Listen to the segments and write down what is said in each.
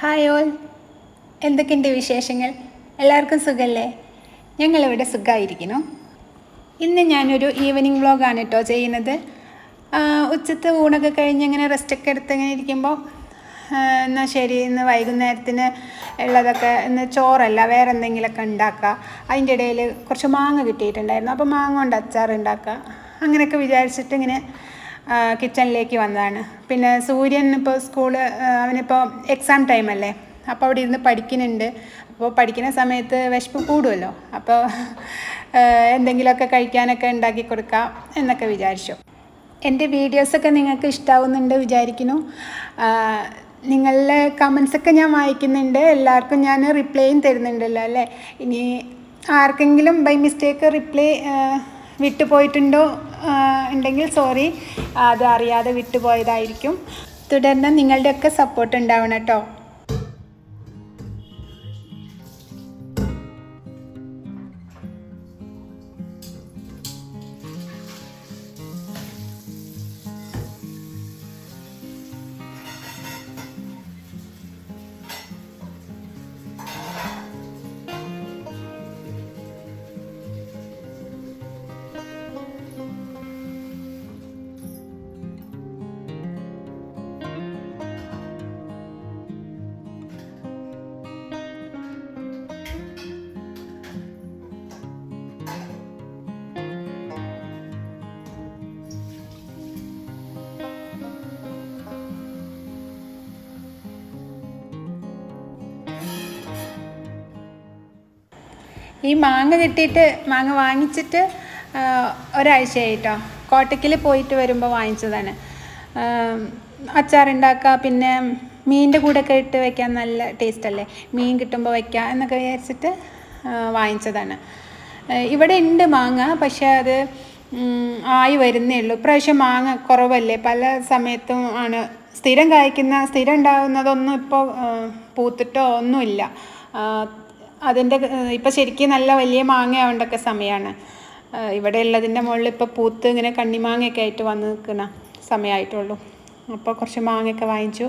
Hi all എന്തൊക്കെയുണ്ട് വിശേഷങ്ങൾ? എല്ലാവർക്കും സുഖമല്ലേ ഞങ്ങളിവിടെ സുഖമായിരിക്കുന്നു ഇന്ന് ഞാനൊരു ഈവനിങ് വ്ളോഗാണ് കേട്ടോ ചെയ്യുന്നത്. ഉച്ചത്തെ ഊണൊക്കെ കഴിഞ്ഞ് ഇങ്ങനെ റെസ്റ്റൊക്കെ എടുത്ത് ഇങ്ങനെ ഇരിക്കുമ്പോൾ എന്നാൽ ശരി ഇന്ന് വൈകുന്നേരത്തിന് ഉള്ളതൊക്കെ ഇന്ന് ചോറല്ല വേറെ എന്തെങ്കിലുമൊക്കെ ഉണ്ടാക്കുക അതിന്റെ ഇടയിൽ കുറച്ച് മാങ്ങ കിട്ടിയിട്ടുണ്ടായിരുന്നു. അപ്പോൾ മാങ്ങ കൊണ്ട് അച്ചാർ ഉണ്ടാക്കുക അങ്ങനെയൊക്കെ വിചാരിച്ചിട്ട് ഇങ്ങനെ കിച്ചണിലേക്ക് വന്നതാണ്. പിന്നെ സൂര്യൻ ഇപ്പോൾ സ്കൂൾ ആ, അവനിപ്പോൾ എക്സാം ടൈം അല്ലേ? അപ്പോൾ അവിടെ ഇരുന്ന് പഠിക്കുന്നുണ്ട്. അപ്പോൾ പഠിക്കുന്ന സമയത്ത് വിശപ്പ് കൂടുമല്ലോ അപ്പോൾ എന്തെങ്കിലുമൊക്കെ കഴിക്കാനൊക്കെ ഉണ്ടാക്കി കൊടുക്കാം എന്നൊക്കെ വിചാരിച്ചു. എന്റെ വീഡിയോസൊക്കെ നിങ്ങൾക്ക് ഇഷ്ടാവുന്നുണ്ട് വിചാരിക്കുന്നു. നിങ്ങളുടെ കമൻസൊക്കെ ഞാൻ വായിക്കുന്നുണ്ട്. എല്ലാവർക്കും ഞാൻ റിപ്ലൈയും തരുന്നുണ്ടല്ലോ അല്ലേ? ഇനി ആർക്കെങ്കിലും ബൈ മിസ്റ്റേക്ക് റിപ്ലൈ വിട്ടുപോയിട്ടുണ്ടോ? ഉണ്ടെങ്കിൽ സോറി അത് അറിയാതെ വിട്ടുപോയതായിരിക്കും. തുടർന്ന് നിങ്ങളുടെയൊക്കെ സപ്പോർട്ട് ഉണ്ടാവണം കേട്ടോ. ഈ മാങ്ങ കിട്ടിയിട്ട് മാങ്ങ വാങ്ങിച്ചിട്ട് ഒരാഴ്ചയായിട്ടോ. കോട്ടയ്ക്കിൽ പോയിട്ട് വരുമ്പോൾ വാങ്ങിച്ചതാണ്. അച്ചാറുണ്ടാക്കുക പിന്നെ മീനിന്റെ കൂടെയൊക്കെ ഇട്ട് വയ്ക്കാൻ നല്ല ടേസ്റ്റ് അല്ലേ മീൻ കിട്ടുമ്പോൾ വയ്ക്കുക എന്നൊക്കെ വിചാരിച്ചിട്ട് വാങ്ങിച്ചതാണ്. ഇവിടെ ഉണ്ട് മാങ്ങ പക്ഷേ അത് ആയി വരുന്നേ ഉള്ളൂ. ഇപ്രാവശ്യം മാങ്ങ കുറവല്ലേ? പല സമയത്തും ആണ്. സ്ഥിരം കായ്ക്കുന്ന സ്ഥിരം ഉണ്ടാകുന്നതൊന്നും ഇപ്പോൾ പൂത്തിട്ടോ ഒന്നുമില്ല. അതിന്റെ ഇപ്പം ശരിക്കും നല്ല വലിയ മാങ്ങ ആവേണ്ടൊക്കെ സമയമാണ് ഇവിടെ ഉള്ളതിന്റെ മുകളിൽ ഇപ്പോൾ പൂത്ത് ഇങ്ങനെ കണ്ണിമാങ്ങയൊക്കെ ആയിട്ട് വന്ന് നിൽക്കുന്ന സമയമായിട്ടുള്ളൂ അപ്പോൾ കുറച്ച് മാങ്ങയൊക്കെ വാങ്ങിച്ചു.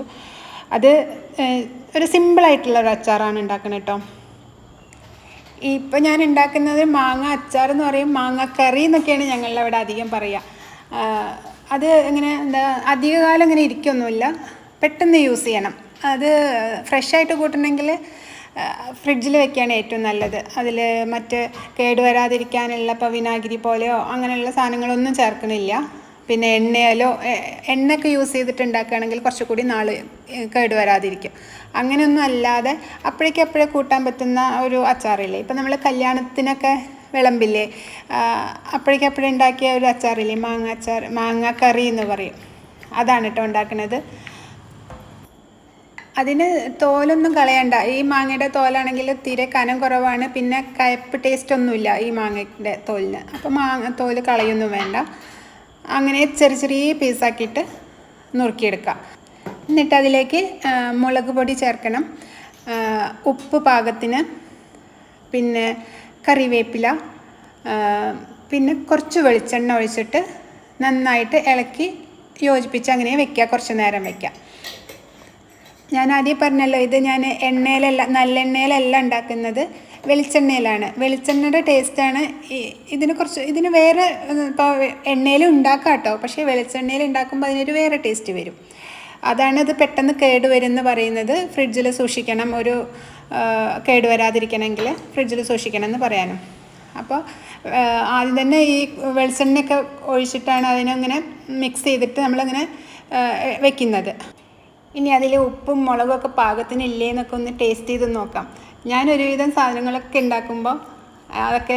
അത് ഒരു സിമ്പിളായിട്ടുള്ള ഒരു അച്ചാറാണ് ഉണ്ടാക്കുന്നത് കേട്ടോ ഇപ്പം ഞാൻ ഉണ്ടാക്കുന്നത് മാങ്ങ അച്ചാർ എന്ന് പറയും മാങ്ങ കറി എന്നൊക്കെയാണ് ഞങ്ങളുടെ അവിടെ അധികം പറയുക അത് ഇങ്ങനെ എന്താ അധികകാലം ഇങ്ങനെ ഇരിക്കൊന്നുമില്ല. പെട്ടെന്ന് യൂസ് ചെയ്യണം. അത് ഫ്രഷായിട്ട് കൂട്ടണമെങ്കിൽ ഫ്രിഡ്ജിൽ വെക്കുകയാണ് ഏറ്റവും നല്ലത്. അതിൽ മറ്റ് കേടുവരാതിരിക്കാനുള്ള ഇപ്പോൾ വിനാഗിരി പോലെയോ അങ്ങനെയുള്ള സാധനങ്ങളൊന്നും ചേർക്കണില്ല. പിന്നെ എണ്ണയിലോ എണ്ണയൊക്കെ യൂസ് ചെയ്തിട്ട് ഉണ്ടാക്കുകയാണെങ്കിൽ കുറച്ചുകൂടി നാൾ കേടുവരാതിരിക്കും അങ്ങനെയൊന്നും അല്ലാതെ അപ്പോഴേക്കപ്പോഴേ കൂട്ടാൻ പറ്റുന്ന ഒരു അച്ചാറില്ലേ? ഇപ്പം നമ്മൾ കല്യാണത്തിനൊക്കെ വിളമ്പില്ലേ? അപ്പോഴേക്കപ്പോഴേ അപ്പോഴേക്കും ഉണ്ടാക്കിയ ഒരു അച്ചാറില്ലേ? മാങ്ങ അച്ചാർ മാങ്ങ കറി എന്ന് പറയും. അതാണ് കേട്ടോ ഉണ്ടാക്കുന്നത് അതിന് തോലൊന്നും കളയണ്ട. ഈ മാങ്ങയുടെ തോലാണെങ്കിൽ തീരെ കനം കുറവാണ്. പിന്നെ കയപ്പ് ടേസ്റ്റ് ഒന്നുമില്ല ഈ മാങ്ങയുടെ തോലിന്. അപ്പോൾ മാങ്ങ തോൽ കളയൊന്നും വേണ്ട. അങ്ങനെ ചെറിയ ചെറിയ പീസാക്കിയിട്ട് നുറുക്കിയെടുക്കുക. എന്നിട്ട് അതിലേക്ക് മുളക് പൊടി ചേർക്കണം. ഉപ്പ് പാകത്തിന്. പിന്നെ കറിവേപ്പില. പിന്നെ കുറച്ച് വെളിച്ചെണ്ണ ഒഴിച്ചിട്ട് നന്നായിട്ട് ഇളക്കി യോജിപ്പിച്ച് അങ്ങനെ വെക്കുക. കുറച്ച് നേരം വെക്കുക. ഞാൻ ആദ്യം പറഞ്ഞല്ലോ ഇത് ഞാൻ എണ്ണയിലല്ല നല്ലെണ്ണയിലല്ല ഉണ്ടാക്കുന്നത്. വെളിച്ചെണ്ണയിലാണ്. വെളിച്ചെണ്ണയുടെ ടേസ്റ്റാണ് ഇതിന് കുറച്ച് ഇതിന് വേറെ ഇപ്പോൾ എണ്ണയിൽ ഉണ്ടാക്കാം കേട്ടോ പക്ഷേ വെളിച്ചെണ്ണയിൽ ഉണ്ടാക്കുമ്പോൾ അതിനൊരു വേറെ ടേസ്റ്റ് വരും. അതാണ് ഇത് പെട്ടെന്ന് കേടുവരുമെന്ന് പറയുന്നത്. ഫ്രിഡ്ജിൽ സൂക്ഷിക്കണം ഒരു കേടുവരാതിരിക്കണമെങ്കിൽ ഫ്രിഡ്ജിൽ സൂക്ഷിക്കണം എന്ന് പറയാനും. അപ്പോൾ ആദ്യം തന്നെ ഈ വെളിച്ചെണ്ണയൊക്കെ ഒഴിച്ചിട്ടാണ് അതിനങ്ങനെ മിക്സ് ചെയ്തിട്ട് നമ്മളിങ്ങനെ വെക്കുന്നത്. ഇനി അതിൽ ഉപ്പും മുളകൊക്കെ പാകത്തിനില്ലേ എന്നൊക്കെ ഒന്ന് ടേസ്റ്റ് ചെയ്ത് നോക്കാം. ഞാൻ ഒരുവിധം സാധനങ്ങളൊക്കെ ഉണ്ടാക്കുമ്പോൾ അതൊക്കെ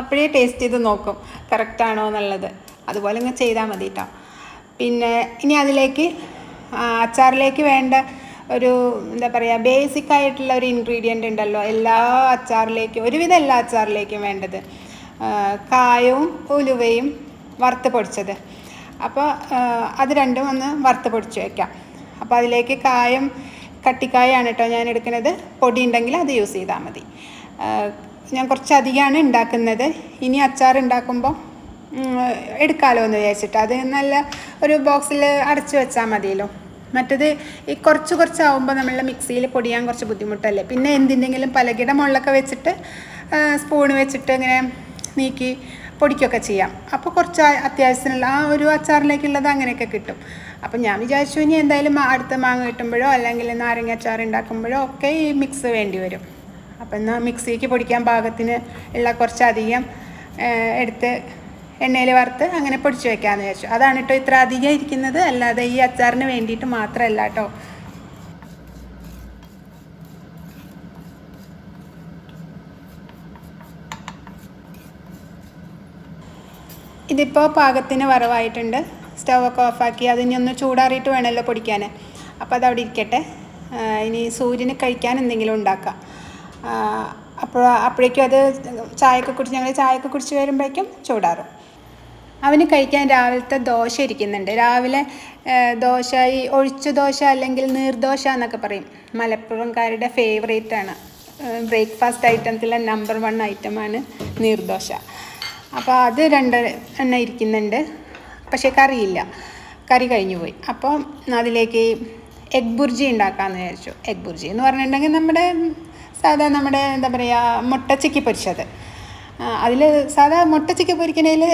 അപ്പോഴേ ടേസ്റ്റ് ചെയ്ത് നോക്കും കറക്റ്റാണോ എന്നുള്ളത്. അതുപോലെ ഇങ്ങനെ ചെയ്താൽ മതി കേട്ടോ പിന്നെ ഇനി അതിലേക്ക് അച്ചാറിലേക്ക് വേണ്ട ഒരു എന്താ പറയുക ബേസിക് ആയിട്ടുള്ള ഒരു ഇൻഗ്രീഡിയന്റ് ഉണ്ടല്ലോ. എല്ലാ അച്ചാറിലേക്കും ഒരുവിധം എല്ലാ അച്ചാറിലേക്കും വേണ്ടത്. കായവും ഉലുവയും വറുത്ത് പൊടിച്ചത്. അപ്പോൾ അത് രണ്ടും ഒന്ന് വറുത്ത് പൊടിച്ച് വയ്ക്കാം അപ്പോൾ അതിലേക്ക് കായം കട്ടിക്കായാണ് കേട്ടോ ഞാൻ എടുക്കുന്നത്. പൊടി ഉണ്ടെങ്കിൽ അത് യൂസ് ചെയ്താൽ മതി. ഞാൻ കുറച്ചധികമാണ് ഉണ്ടാക്കുന്നത്. ഇനി അച്ചാർ ഉണ്ടാക്കുമ്പോൾ എടുക്കാമല്ലോ എന്ന് വിചാരിച്ചിട്ട്. അത് നല്ല ഒരു ബോക്സിൽ അടച്ചു വെച്ചാൽ മതിയല്ലോ. മറ്റത് ഈ കുറച്ച് കുറച്ചാവുമ്പോൾ നമ്മൾ മിക്സിയിൽ പൊടിയാൻ കുറച്ച് ബുദ്ധിമുട്ടല്ലേ. പിന്നെ എന്തിന്റെങ്കിലും പലകിട മുകളിലൊക്കെ വെച്ചിട്ട് സ്പൂൺ വെച്ചിട്ട് ഇങ്ങനെ നീക്കി പൊടിക്കൊക്കെ ചെയ്യാം. അപ്പോൾ കുറച്ച് അത്യാവശ്യത്തിനുള്ള ആ ഒരു അച്ചാറിലേക്കുള്ളത് അങ്ങനെയൊക്കെ കിട്ടും. അപ്പം ഞാൻ വിചാരിച്ചു ഇനി എന്തായാലും അടുത്ത മാങ്ങ കിട്ടുമ്പോഴോ അല്ലെങ്കിൽ നാരങ്ങ അച്ചാർ ഉണ്ടാക്കുമ്പോഴോ ഒക്കെ ഈ മിക്സ് വേണ്ടി വരും. അപ്പം എന്നാൽ മിക്സിക്ക് പൊടിക്കാൻ പാകത്തിന് ഉള്ള കുറച്ചധികം എടുത്ത് എണ്ണയിൽ വറുത്ത് അങ്ങനെ പൊടിച്ച് വെക്കാമെന്ന് വിചാരിച്ചു. അതാണ് കേട്ടോ ഇത്ര അധികം ഇരിക്കുന്നത്. അല്ലാതെ ഈ അച്ചാറിന് വേണ്ടിയിട്ട് മാത്രമല്ല കേട്ടോ ഇതിപ്പോൾ പാകത്തിന് വറവായിട്ടുണ്ട്. സ്റ്റൗവൊക്കെ ഓഫാക്കി അതിനി ഒന്ന് ചൂടാറിയിട്ട് വേണമല്ലോ പൊടിക്കാൻ. അപ്പോൾ അതവിടെ ഇരിക്കട്ടെ. ഇനി സൂര്യന് കഴിക്കാൻ എന്തെങ്കിലും ഉണ്ടാക്കാം. അപ്പോൾ അപ്പോഴേക്കും അത് ചായയൊക്കെ കുടിച്ച് ഞങ്ങൾ ചായയൊക്കെ കുടിച്ച് വരുമ്പോഴേക്കും ചൂടാറും. അവന് കഴിക്കാൻ രാവിലത്തെ ദോശ ഇരിക്കുന്നുണ്ട്. രാവിലെ ദോശ ഈ ഒഴിച്ചു ദോശ അല്ലെങ്കിൽ നീർദോശ എന്നൊക്കെ പറയും. മലപ്പുറംകാരുടെ ഫേവറേറ്റ് ആണ്. ബ്രേക്ക്ഫാസ്റ്റ് ഐറ്റത്തിലെ നമ്പർ വൺ ഐറ്റമാണ് നീർദോശ അപ്പോൾ അത് രണ്ട് എണ്ണ ഇരിക്കുന്നുണ്ട്. പക്ഷേ കറിയില്ല. കറി കഴിഞ്ഞു പോയി. അപ്പോൾ അതിലേക്ക് എഗ് ബുർജി ഉണ്ടാക്കാമെന്ന് വിചാരിച്ചു. എഗ് ബുർജി എന്ന് പറഞ്ഞിട്ടുണ്ടെങ്കിൽ നമ്മുടെ സാധാ നമ്മുടെ എന്താ പറയുക മുട്ട ചിക്കി പൊരിച്ചത് അതിൽ സാധാ മുട്ട ചിക്കി പൊരിക്കണതിൽ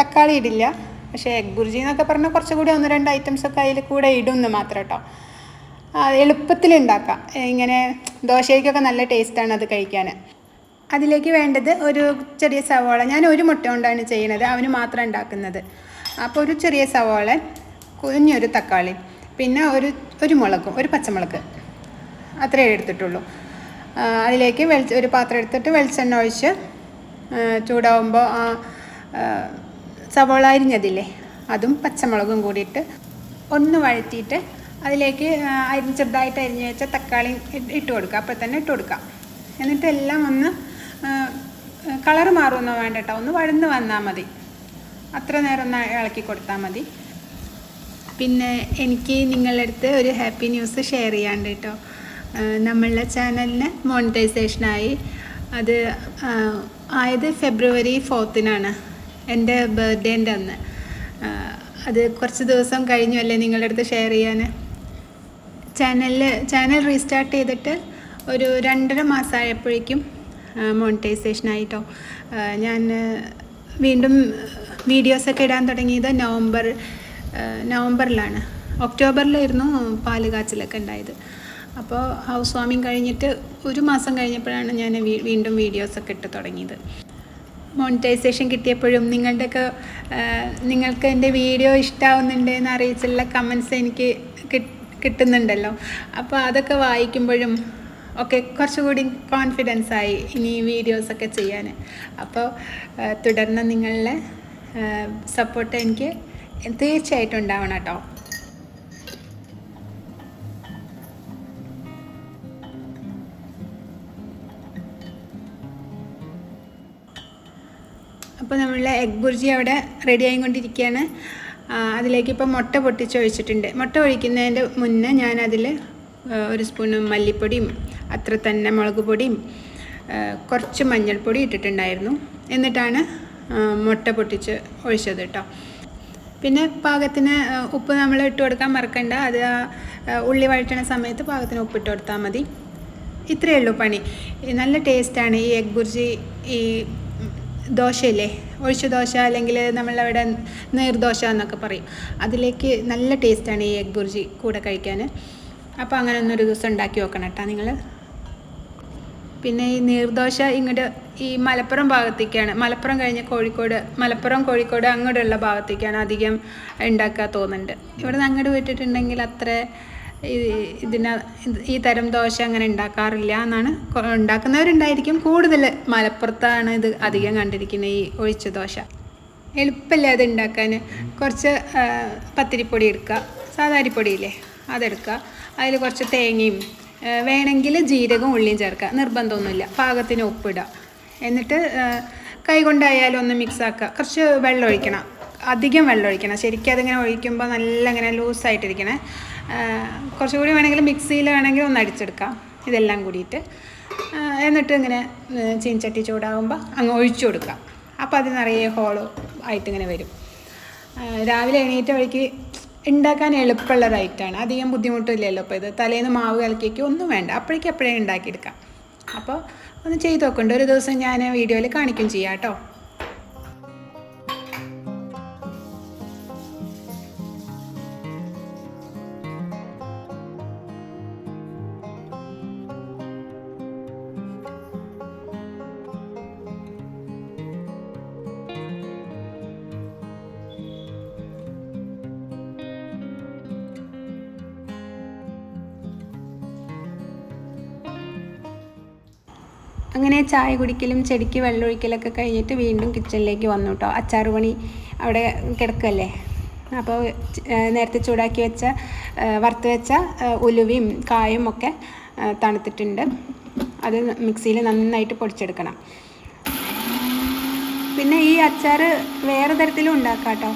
തക്കാളി ഇടില്ല. പക്ഷേ എഗ് ബുർജി എന്നൊക്കെ പറഞ്ഞാൽ കുറച്ചുകൂടി ഒന്ന് രണ്ട് ഐറ്റംസ് ഒക്കെ അതിൽ കൂടെ ഇടുമെന്ന് മാത്രം കേട്ടോ. എളുപ്പത്തിൽ ഉണ്ടാക്കാം. ഇങ്ങനെ ദോശയ്ക്കൊക്കെ നല്ല ടേസ്റ്റാണ് അത് കഴിക്കാൻ അതിലേക്ക് വേണ്ടത് ഒരു ചെറിയ സവാള. ഞാൻ ഒരു മുട്ട കൊണ്ടാണ് ചെയ്യുന്നത്. അവന് മാത്രം ഉണ്ടാക്കുന്നത്. അപ്പോൾ ഒരു ചെറിയ സവാള കുഞ്ഞൊരു തക്കാളി പിന്നെ ഒരു ഒരു മുളകും ഒരു പച്ചമുളക്. അത്രയേ എടുത്തിട്ടുള്ളൂ. അതിലേക്ക് വെളിച്ച ഒരു പാത്രം എടുത്തിട്ട് വെളിച്ചെണ്ണ ഒഴിച്ച് ചൂടാവുമ്പോൾ ആ സവോള അരിഞ്ഞതില്ലേ അതും പച്ചമുളകും കൂടിയിട്ട് ഒന്ന് വഴറ്റിയിട്ട് അതിലേക്ക് അരിഞ്ഞ് ചെറുതായിട്ട് അരിഞ്ഞ് വെച്ച തക്കാളി ഇട്ട് കൊടുക്കുക. അപ്പോൾ തന്നെ ഇട്ട് കൊടുക്കുക. എന്നിട്ട് എല്ലാം ഒന്ന് കളർ മാറുമൊന്നും വേണ്ട കേട്ടോ ഒന്ന് വഴന്ന് വന്നാൽ മതി. അത്ര നേരം ഒന്ന് ഇളക്കി കൊടുത്താൽ മതി. പിന്നെ എനിക്ക് നിങ്ങളുടെ അടുത്ത് ഒരു ഹാപ്പി ന്യൂസ് ഷെയർ ചെയ്യാണ്ട് കേട്ടോ. നമ്മളുടെ ചാനലിന് മോണിറ്റൈസേഷനായി അത് ആയത് ഫെബ്രുവരി ഫോർത്തിനാണ് എന്റെ ബർത്ത്ഡേന്റെ അന്ന്. അത് കുറച്ച് ദിവസം കഴിഞ്ഞു അല്ലേ നിങ്ങളുടെ അടുത്ത് ഷെയർ ചെയ്യാൻ ചാനലിൽ ചാനൽ റീസ്റ്റാർട്ട് ചെയ്തിട്ട് ഒരു രണ്ടര മാസമായപ്പോഴേക്കും മോണിറ്റൈസേഷൻ ആയിട്ടോ. ഞാൻ വീണ്ടും വീഡിയോസൊക്കെ ഇടാൻ തുടങ്ങിയത് നവംബർ നവംബറിലാണ്. ഒക്ടോബറിലായിരുന്നു പാൽ കാച്ചിലൊക്കെ ഉണ്ടായത്. അപ്പോൾ ഹൗസ് വാമിങ് കഴിഞ്ഞിട്ട് ഒരു മാസം കഴിഞ്ഞപ്പോഴാണ് ഞാൻ വീണ്ടും വീഡിയോസൊക്കെ ഇട്ട് തുടങ്ങിയത്. മോണിറ്റൈസേഷൻ കിട്ടിയപ്പോഴും നിങ്ങളുടെയൊക്കെ നിങ്ങൾക്ക് എന്റെ വീഡിയോ ഇഷ്ടമാവുന്നുണ്ട് എന്ന് അറിയിച്ചുള്ള കമൻസ് എനിക്ക് കിട്ടുന്നുണ്ടല്ലോ. അപ്പോൾ അതൊക്കെ വായിക്കുമ്പോഴും ഒക്കെ കുറച്ചുകൂടി കോൺഫിഡൻസ് ആയി ഇനി വീഡിയോസൊക്കെ ചെയ്യാൻ. അപ്പോൾ തുടർന്ന് നിങ്ങളുടെ സപ്പോർട്ട് എനിക്ക് തീർച്ചയായിട്ടും ഉണ്ടാവണം കേട്ടോ. അപ്പോൾ നമ്മളുടെ എഗ് ബുർജി അവിടെ റെഡി ആയിക്കൊണ്ടിരിക്കുകയാണ്. അതിലേക്ക് ഇപ്പോൾ മുട്ട പൊട്ടിച്ച് ഒഴിച്ചിട്ടുണ്ട് മുട്ട ഒഴിക്കുന്നതിന്റെ മുന്നേ ഞാനതിൽ ഒരു സ്പൂണ് മല്ലിപ്പൊടിയും അത്ര തന്നെ മുളക് പൊടിയും കുറച്ച് മഞ്ഞൾപ്പൊടി ഇട്ടിട്ടുണ്ടായിരുന്നു. എന്നിട്ടാണ് മുട്ട പൊട്ടിച്ച് ഒഴിച്ചത് കേട്ടോ. പിന്നെ പാകത്തിന് ഉപ്പ് നമ്മൾ ഇട്ട് കൊടുക്കാൻ മറക്കണ്ട. അത് ഉള്ളി വഴറ്റണ സമയത്ത് പാകത്തിന് ഉപ്പിട്ട് കൊടുത്താൽ മതി. ഇത്രയേ ഉള്ളൂ പണി. നല്ല ടേസ്റ്റാണ് ഈ എഗ് ബുർജി ഈ ദോശയില്ലേ? ഒഴിച്ച ദോശ അല്ലെങ്കിൽ നമ്മളവിടെ നീർദോശ എന്നൊക്കെ പറയും. അതിലേക്ക് നല്ല ടേസ്റ്റാണ് ഈ എഗ് ബുർജി കൂടെ കഴിക്കാൻ. അപ്പോൾ അങ്ങനെ ഒന്നൊരു ദിവസം ഉണ്ടാക്കി നോക്കണം കേട്ടോ നിങ്ങൾ. പിന്നെ ഈ നീർദോശ ഇങ്ങോട്ട് ഈ മലപ്പുറം ഭാഗത്തേക്കാണ്. മലപ്പുറം കഴിഞ്ഞ് കോഴിക്കോട് മലപ്പുറം കോഴിക്കോട് അങ്ങോട്ടുള്ള ഭാഗത്തേക്കാണ് അധികം ഉണ്ടാക്കുക തോന്നുന്നുണ്ട്. ഇവിടെ നിന്ന് അങ്ങോട്ട് വിട്ടിട്ടുണ്ടെങ്കിൽ അത്ര ഇതിന ഈ തരം ദോശ അങ്ങനെ ഉണ്ടാക്കാറില്ല എന്നാണ് ഉണ്ടാക്കുന്നവരുണ്ടായിരിക്കും. കൂടുതൽ മലപ്പുറത്താണ് ഇത് അധികം കണ്ടിരിക്കുന്നത് ഈ ഒഴിച്ച ദോശ. എളുപ്പമല്ലേ അത് ഉണ്ടാക്കാൻ? കുറച്ച് പത്തിരിപ്പൊടി എടുക്കുക. സാധാരിപ്പൊടിയില്ലേ? അതെടുക്കുക. അതിൽ കുറച്ച് തേങ്ങയും വേണമെങ്കിൽ ജീരകം ഉള്ളിയും ചേർക്കുക. നിർബന്ധമൊന്നുമില്ല. പാകത്തിന് ഉപ്പിടുക. എന്നിട്ട് ആ, കൈ കൊണ്ടായാലും ഒന്ന് മിക്സ് ആക്കുക. കുറച്ച് വെള്ളം ഒഴിക്കണം. അധികം വെള്ളം ഒഴിക്കണം. ശരിക്കും അതിങ്ങനെ ഒഴിക്കുമ്പോൾ നല്ല ഇങ്ങനെ ലൂസായിട്ടിരിക്കണേ കുറച്ചുകൂടി വേണമെങ്കിൽ മിക്സിയിൽ വേണമെങ്കിൽ ഒന്ന് അടിച്ചെടുക്കാം. ഇതെല്ലാം കൂടിയിട്ട്. എന്നിട്ട് ഇങ്ങനെ ചീൻചട്ടി ചൂടാകുമ്പോൾ അങ്ങ് ഒഴിച്ചു കൊടുക്കാം അപ്പോൾ അത് നിറയെ ഹോളോ ആയിട്ട് ഇങ്ങനെ വരും. രാവിലെ എണീറ്റ വഴിക്ക് ഉണ്ടാക്കാൻ റൈറ്റാണ്. അധികം ബുദ്ധിമുട്ടില്ലല്ലോ അപ്പോൾ ഇത്. തലേന്ന് മാവ് കലക്കിയൊക്കെ ഒന്നും വേണ്ട. അപ്പോഴേക്കും അപ്പോഴേ ഉണ്ടാക്കിയെടുക്കാം. അപ്പോൾ ഒന്ന് ചെയ്ത് നോക്കണ്ട ഒരു ദിവസം ഞാൻ വീഡിയോയിൽ കാണിക്കും ചെയ്യാം കേട്ടോ. അങ്ങനെ ചായ കുടിക്കലും ചെടിക്ക് വെള്ളമൊഴിക്കലൊക്കെ കഴിഞ്ഞിട്ട് വീണ്ടും കിച്ചണിലേക്ക് വന്നു കേട്ടോ അച്ചാറ് പണി അവിടെ കിടക്കല്ലേ? അപ്പോൾ നേരത്തെ ചൂടാക്കി വെച്ച വറുത്ത് വെച്ച ഉലുവയും കായും ഒക്കെ തണുത്തിട്ടുണ്ട്. അത് മിക്സിയിൽ നന്നായിട്ട് പൊടിച്ചെടുക്കണം. പിന്നെ ഈ അച്ചാർ വേറെ തരത്തിലും ഉണ്ടാക്കാം കേട്ടോ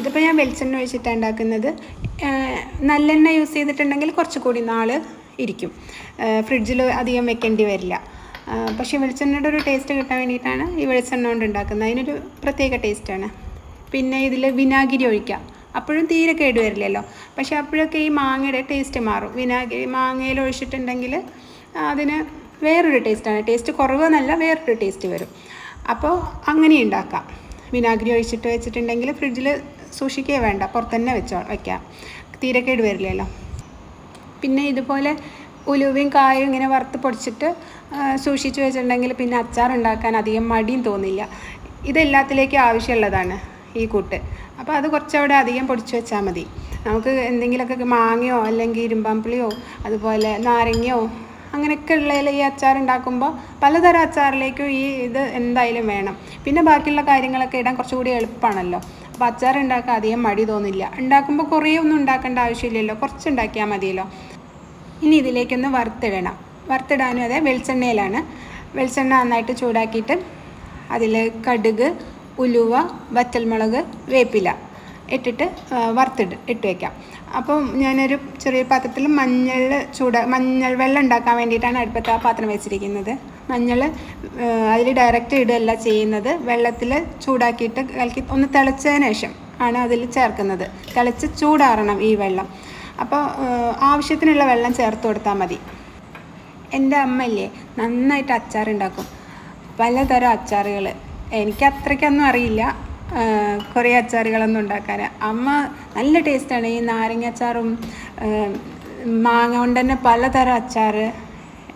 ഇതിപ്പോൾ ഞാൻ വെളിച്ചെണ്ണ ഒഴിച്ചിട്ടാണ് ഉണ്ടാക്കുന്നത്. നല്ലെണ്ണ യൂസ് ചെയ്തിട്ടുണ്ടെങ്കിൽ കുറച്ചുകൂടി നാൾ ഇരിക്കും. ഫ്രിഡ്ജിൽ അധികം വെക്കേണ്ടി വരില്ല. പക്ഷേ വെളിച്ചെണ്ണയുടെ ഒരു ടേസ്റ്റ് കിട്ടാൻ വേണ്ടിയിട്ടാണ് ഈ വെളിച്ചെണ്ണ കൊണ്ട് ഉണ്ടാക്കുന്നത്. അതിനൊരു പ്രത്യേക ടേസ്റ്റാണ് പിന്നെ ഇതിൽ വിനാഗിരി ഒഴിക്കാം. അപ്പോഴും തീരെ കേടുവരില്ലല്ലോ പക്ഷേ അപ്പോഴൊക്കെ ഈ മാങ്ങയുടെ ടേസ്റ്റ് മാറും. വിനാഗിരി മാങ്ങയിൽ ഒഴിച്ചിട്ടുണ്ടെങ്കിൽ അതിന് വേറൊരു ടേസ്റ്റാണ് ടേസ്റ്റ് കുറവെന്നല്ല വേറൊരു ടേസ്റ്റ് വരും. അപ്പോൾ അങ്ങനെ ഉണ്ടാക്കാം. വിനാഗിരി ഒഴിച്ചിട്ട് വെച്ചിട്ടുണ്ടെങ്കിൽ ഫ്രിഡ്ജിൽ സൂക്ഷിക്കുകയേ വേണ്ട. പുറത്തുതന്നെ വെച്ചോ വയ്ക്കാം തീരെ കേടുവരില്ലല്ലോ പിന്നെ ഇതുപോലെ ഉലുവയും കായും ഇങ്ങനെ വറുത്ത് പൊടിച്ചിട്ട് സൂക്ഷിച്ച് വെച്ചിട്ടുണ്ടെങ്കിൽ പിന്നെ അച്ചാർ ഉണ്ടാക്കാൻ അധികം മടിയും തോന്നില്ല. ഇതെല്ലാത്തിലേക്കും ആവശ്യമുള്ളതാണ് ഈ കൂട്ട്. അപ്പോൾ അത് കുറച്ചവിടെ അധികം പൊടിച്ചു വെച്ചാൽ മതി. നമുക്ക് എന്തെങ്കിലുമൊക്കെ മാങ്ങയോ അല്ലെങ്കിൽ ഇരുമ്പാമ്പിളിയോ അതുപോലെ നാരങ്ങയോ അങ്ങനെയൊക്കെ ഉള്ളതിൽ ഈ അച്ചാർ ഉണ്ടാക്കുമ്പോൾ പലതരം അച്ചാറിലേക്കും ഈ ഇത് എന്തായാലും വേണം. പിന്നെ ബാക്കിയുള്ള കാര്യങ്ങളൊക്കെ ഇടാൻ കുറച്ചുകൂടി എളുപ്പമാണല്ലോ. അപ്പോൾ അച്ചാർ ഉണ്ടാക്കാൻ അധികം മടി തോന്നില്ല. ഉണ്ടാക്കുമ്പോൾ കുറേ ഒന്നും ഉണ്ടാക്കേണ്ട ആവശ്യമില്ലല്ലോ. കുറച്ച് ഉണ്ടാക്കിയാൽ മതിയല്ലോ. ഇനി ഇതിലേക്കൊന്ന് വറുത്തിടണം. വറുത്തിടാനും അതെ വെളിച്ചെണ്ണയിലാണ്. വെളിച്ചെണ്ണ നന്നായിട്ട് ചൂടാക്കിയിട്ട് അതിൽ കടുക് ഉലുവ വറ്റൽമുളക് വേപ്പില ഇട്ടിട്ട് വറുത്തിട്ട് ഇട്ട് വയ്ക്കാം അപ്പം ഞാനൊരു ചെറിയ പാത്രത്തിൽ മഞ്ഞൾ ചൂട മഞ്ഞൾ വെള്ളം ഉണ്ടാക്കാൻ വേണ്ടിയിട്ടാണ് അടുപ്പത്ത് ആ പാത്രം വെച്ചിരിക്കുന്നത്. മഞ്ഞൾ അതിൽ ഡയറക്റ്റ് ഇടുകയല്ല ചെയ്യുന്നത്. വെള്ളത്തിൽ ചൂടാക്കിയിട്ട് കലക്കി ഒന്ന് തിളച്ചതിന് ശേഷം ആണ് അതിൽ ചേർക്കുന്നത്. തിളച്ച് ചൂടാറണം ഈ വെള്ളം. അപ്പോൾ ആവശ്യത്തിനുള്ള വെള്ളം ചേർത്ത് കൊടുത്താൽ മതി. എന്റെ അമ്മയില്ലേ നന്നായിട്ട് അച്ചാറുണ്ടാക്കും. പലതരം അച്ചാറുകൾ എനിക്ക് അത്രയ്ക്കൊന്നും അറിയില്ല. കുറേ അച്ചാറുകളൊന്നും ഉണ്ടാക്കാൻ അമ്മ നല്ല ടേസ്റ്റാണ്. ഈ നാരങ്ങ അച്ചാറും മാങ്ങ കൊണ്ട് തന്നെ പലതരം അച്ചാർ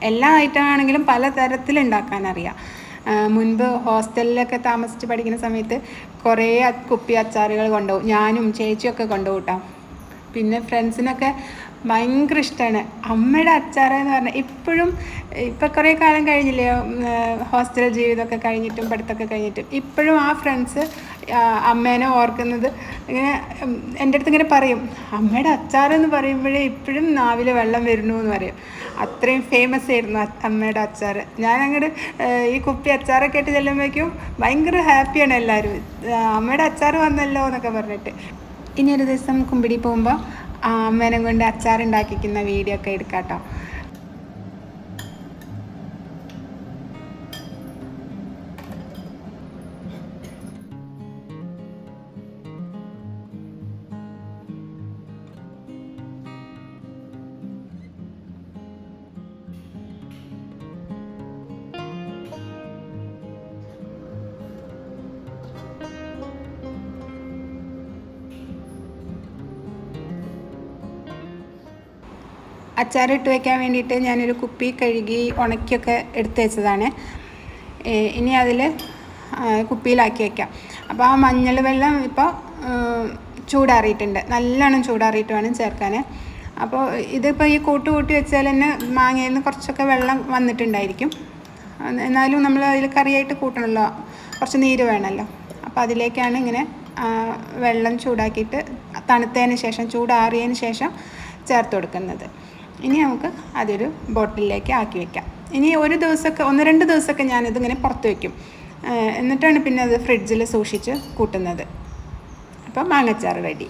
എല്ലാ ഐറ്റമാണെങ്കിലും പലതരത്തിൽ ഉണ്ടാക്കാൻ അറിയാം മുൻപ് ഹോസ്റ്റലിലൊക്കെ താമസിച്ച് പഠിക്കുന്ന സമയത്ത് കുറേ കുപ്പി അച്ചാറുകൾ കൊണ്ടുപോകും. ഞാനും ചേച്ചിയൊക്കെ കൊണ്ടുപോകും പിന്നെ ഫ്രണ്ട്സിനൊക്കെ ഭയങ്കര ഇഷ്ടമാണ് അമ്മയുടെ അച്ചാർ എന്ന് പറഞ്ഞാൽ ഇപ്പോഴും ഇപ്പം കുറേ കാലം കഴിഞ്ഞില്ലേ ഹോസ്റ്റൽ ജീവിതമൊക്കെ കഴിഞ്ഞിട്ടും പഠിത്തമൊക്കെ കഴിഞ്ഞിട്ടും ഇപ്പോഴും ആ ഫ്രണ്ട്സ് അമ്മേനെ ഓർക്കുന്നത് ഇങ്ങനെ എന്റെ അടുത്ത് ഇങ്ങനെ പറയും അമ്മയുടെ അച്ചാർ എന്ന് പറയുമ്പോഴേ ഇപ്പോഴും നാവിൽ വെള്ളം വരുന്നു എന്ന് പറയും. അത്രയും ഫേമസ് ആയിരുന്നു അമ്മയുടെ അച്ചാർ ഞാൻ അങ്ങോട്ട് ഈ കുപ്പി അച്ചാറൊക്കെ ഇട്ട് ചെല്ലുമ്പോഴേക്കും ഭയങ്കര ഹാപ്പിയാണ് എല്ലാവരും അമ്മയുടെ അച്ചാർ വന്നല്ലോ എന്നൊക്കെ പറഞ്ഞിട്ട്. ഇനി ഒരു ദിവസം കുമ്പിടി പോകുമ്പോൾ അമ്മേനെ കൊണ്ട് അച്ചാർ ഉണ്ടാക്കിക്കുന്ന വീഡിയോ ഒക്കെ എടുക്കാം കേട്ടോ അച്ചാറിട്ട് വയ്ക്കാൻ വേണ്ടിയിട്ട് ഞാനൊരു കുപ്പി കഴുകി ഉണക്കിയൊക്കെ എടുത്ത് വെച്ചതാണ്. ഇനി അതിൽ കുപ്പിയിലാക്കി വയ്ക്കാം അപ്പോൾ ആ മഞ്ഞൾ വെള്ളം ഇപ്പോൾ ചൂടാറിയിട്ടുണ്ട്. നല്ലോണം ചൂടാറിയിട്ട് വേണം ചേർക്കാൻ അപ്പോൾ ഇതിപ്പോൾ ഈ കൂട്ട് കൂട്ടി വെച്ചാൽ തന്നെ മാങ്ങയിൽ നിന്ന് കുറച്ചൊക്കെ വെള്ളം വന്നിട്ടുണ്ടായിരിക്കും. എന്നാലും നമ്മൾ അതിൽ കറിയായിട്ട് കൂട്ടണമല്ലോ കുറച്ച് നീര് വേണമല്ലോ അപ്പോൾ അതിലേക്കാണ് ഇങ്ങനെ വെള്ളം ചൂടാക്കിയിട്ട് തണുത്തതിന് ശേഷം ചൂടാറിയതിന് ശേഷം ചേർത്ത് കൊടുക്കുന്നത്. ഇനി നമുക്ക് അതൊരു ബോട്ടിലേക്ക് ആക്കി വെക്കാം. ഇനി ഒരു ദിവസമൊക്കെ ഒന്ന് രണ്ട് ദിവസമൊക്കെ ഞാനിതിങ്ങനെ പുറത്ത് വയ്ക്കും എന്നിട്ടാണ് പിന്നെ അത് ഫ്രിഡ്ജിൽ സൂക്ഷിച്ച് കൂട്ടുന്നത്. അപ്പം മാങ്ങച്ചാറ് റെഡി.